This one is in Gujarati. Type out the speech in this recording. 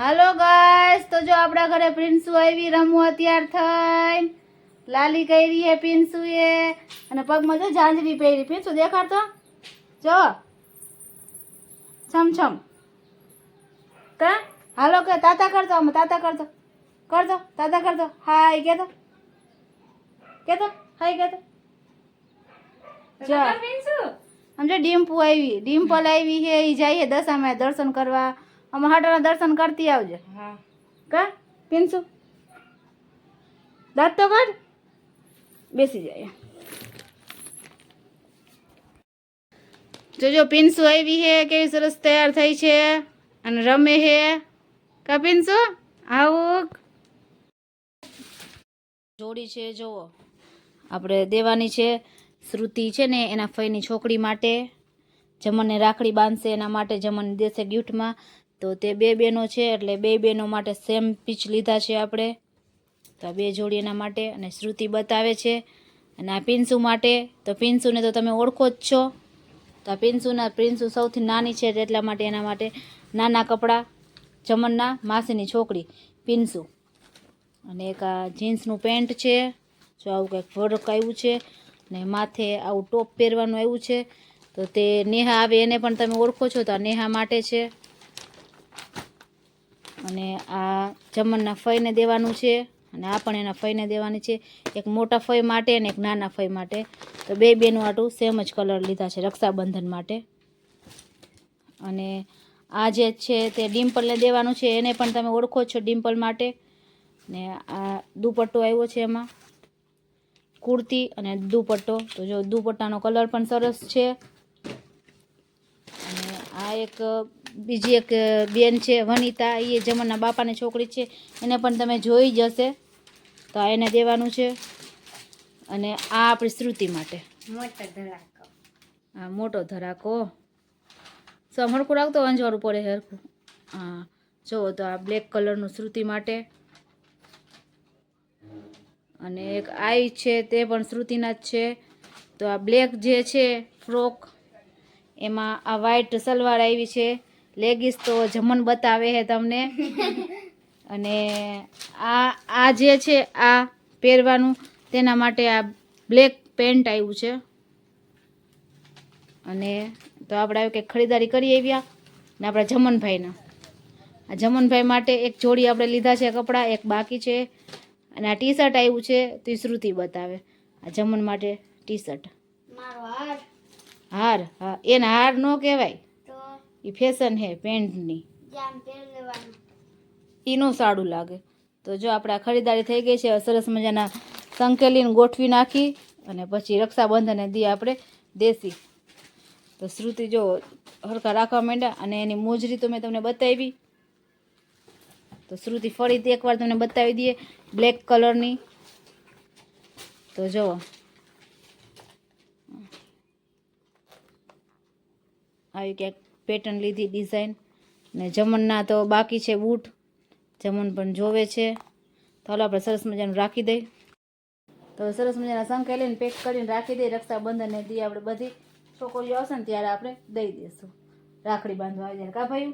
હાલો ગાઈસ તો જો આપણા ઘરે પ્રિન્સુ આવી રમવા તૈયાર થઈ લાલી કરી હે પિન્સુ એ અને પગમાં જો ઝાંઝરી પહેરી પિન્સુ દેખાડતો? જો. છમ છમ કા? હાલો કે તાતા કરતો આમ તાતા કરતો. કરતો તાતા કરતો. હાય કેતો? કેતો? હાય કેતો? જો. સમજો ડિમ્પુ આવી ડિમ્પલ આવી છે એ જાય દશામાં દર્શન કરવા. અમે હાટાના દર્શન કરતી આવજે. કા? પિન્સુ? દાંત તો કાઢ બેસી જાય જોજો પિન્સુ આવી છે કેવી સરસ તૈયાર થઈ છે અને રમે હે. કા પિન્સુ? આવું જોડી છે જોવો. આપણે દેવાની છે શ્રુતિ છે ને એના ફઈની છોકરી માટે. જમનને રાખડી બાંધશે એના માટે જમન દેશે ગિફ્ટમાં. તો તે બે બેનો છે, એટલે બે બેનો માટે સેમ પીચ લીધા છે આપણે. તો આ બે જોડી એના માટે અને શ્રુતિ બતાવે છે. અને આ પિન્સુ માટે, તો પિન્સુને તો તમે ઓળખો જ છો. તો આ પિન્સુના, પિન્સુ સૌથી નાની છે એટલા માટે એના માટે નાના કપડાં જમણના માસીની છોકરી, પિન્સુ. અને એક આ જીન્સનું પેન્ટ છે, જો આવું કંઈક વર્ક આવ્યું છે, ને માથે આવું ટોપ પહેરવાનું આવ્યું છે, તો તે નેહા આવે, એને પણ તમે ઓળખો છો, તો આ નેહા માટે છે. અને આ જમણના ફઈને દેવાનું છે અને આ પણ એના ફઈને દેવાની છે. એક મોટા ફઈ માટે અને એક નાના ફઈ માટે. તો બે બેનું આટું સેમ જ કલર લીધા છે રક્ષાબંધન માટે. અને આ જે છે તે ડિમ્પલને દેવાનું છે. એને પણ તમે ઓળખો છો ડિમ્પલ માટે. ને આ દુપટ્ટો આવ્યો છે એમાં. કુર્તી અને દુપટ્ટો. તો જો દુપટ્ટાનો કલર પણ સરસ છે. અને આ એક બીજી એક બેન છે વનિતા એ જમણના બાપાની છોકરી છે. એને પણ તમે જોઈ જ હશે તો આ એને દેવાનું છે. અને આ આપણી શ્રુતિ માટે. હા મોટો ધરાકો સો હરખું રાખતો અંજવાળું પડે હરખું? હા. જુઓ તો આ બ્લેક કલરનું શ્રુતિ માટે. અને એક આઈ છે તે પણ શ્રુતિના જ છે. તો આ બ્લેક જે છે ફ્રોક એમાં આ વ્હાઈટ સલવાર આવી છે. લેગીસ તો જમન બતાવે છે તમને. અને આ આ જે છે આ પહેરવાનું તેના માટે આ બ્લેક પેન્ટ આવ્યું છે. અને તો આપણે આવી કંઈક ખરીદારી કરી આવ્યા ને આપણા જમનભાઈના. આ જમનભાઈ માટે એક જોડી આપણે લીધા છે કપડાં એક બાકી છે. અને આ ટી શર્ટ આવ્યું છે તો એ શ્રુતિ બતાવે. આ જમન માટે ટી શર્ટ હાર હા એને હાર ન કહેવાય. એ ફેશન હે પેન્ટની એ નો સારું લાગે. તો જો આપણે આ ખરીદારી થઈ ગઈ છે સરસ મજાના સંકેલીને ગોઠવી નાખી અને પછી રક્ષાબંધને દી આપણે દેશી. તો શ્રુતિ જો હરખા રાખવા માંડ્યા અને એની મોજરી તો મેં તમને બતાવી. તો શ્રુતિ ફરીથી એકવાર તમને બતાવી દઈએ બ્લેક કલરની. તો જુઓ આવી ક્યાંક પેટર્ન લીધી ડિઝાઇન. ને જમણના તો બાકી છે બૂટ. જમણ પણ જોવે છે. તો હાલો આપણે સરસ મજાનું રાખી દઈ તો સરસ મજાના સંકેલીને પેક કરીને રાખી દઈ રક્ષાબંધનને દી આપણે બધી છોકરીઓ આવશે ને ત્યારે આપણે દઈ દઈશું. રાખડી બાંધવા આવી જાય કા ભાઈ